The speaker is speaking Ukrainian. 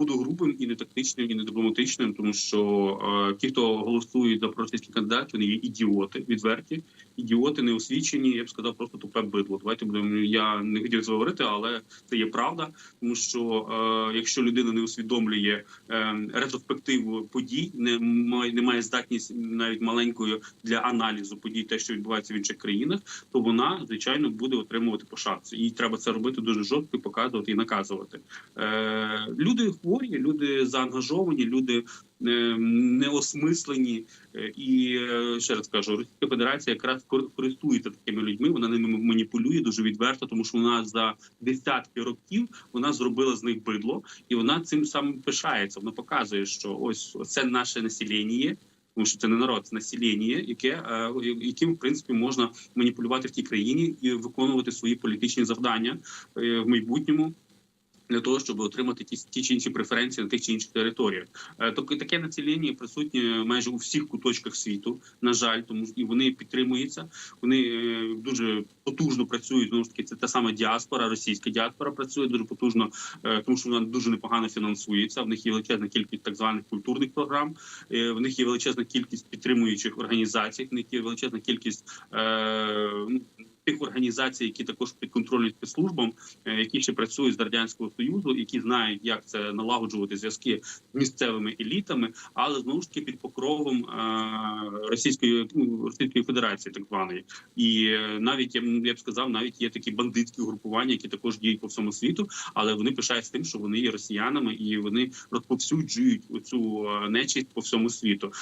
буду грубим і не тактичним, і не дипломатичним, тому що е, ті, хто голосують за проросійських кандидатів, вони є ідіоти, відверті, ідіоти неосвічені. Я б сказав, просто тупе бидло. Давайте будемо. Я не хотів це говорити, але це є правда. Тому що е, якщо людина не усвідомлює е, ретроспективу подій, не має не має здатність навіть маленькою для аналізу подій, те, що відбувається в інших країнах, то вона звичайно буде отримувати по шапці. І треба це робити дуже жорстко, показувати і наказувати. Е, люди хворі, люди заангажовані, люди е, неосмислені. Е, І е, ще раз кажу, Російська Федерація якраз користується такими людьми. Вона ними маніпулює дуже відверто, тому що вона за десятки років вона зробила з них бидло, і вона цим самим пишається. Вона показує, що ось це наше населення. Тому що це не народ, це населення, яке яким в принципі можна маніпулювати в тій країні і виконувати свої політичні завдання в майбутньому. Для того щоб отримати ті, ті чи інші преференції на тих чи інших територіях, Е, тобто таке націлення присутнє майже у всіх куточках світу. На жаль, тому і вони підтримуються. Вони е, дуже потужно працюють. Знову ж таки, це та сама діаспора, російська діаспора працює дуже потужно, е, тому що вона дуже непогано фінансується. В них є величезна кількість так званих культурних програм. е, В них є величезна кількість підтримуючих організацій. В них є величезна кількість. е, ну, Тих організацій, які також підконтрольні спецслужбам, які ще працюють з радянського союзу, які знають, як це налагоджувати зв'язки з місцевими елітами, але знову ж таки під покровом Російської ну, Російської Федерації, так званої, і навіть я, я б сказав, навіть є такі бандитські групування, які також діють по всьому світу, але вони пишаються тим, що вони є росіянами і вони розповсюджують цю нечість по всьому світу.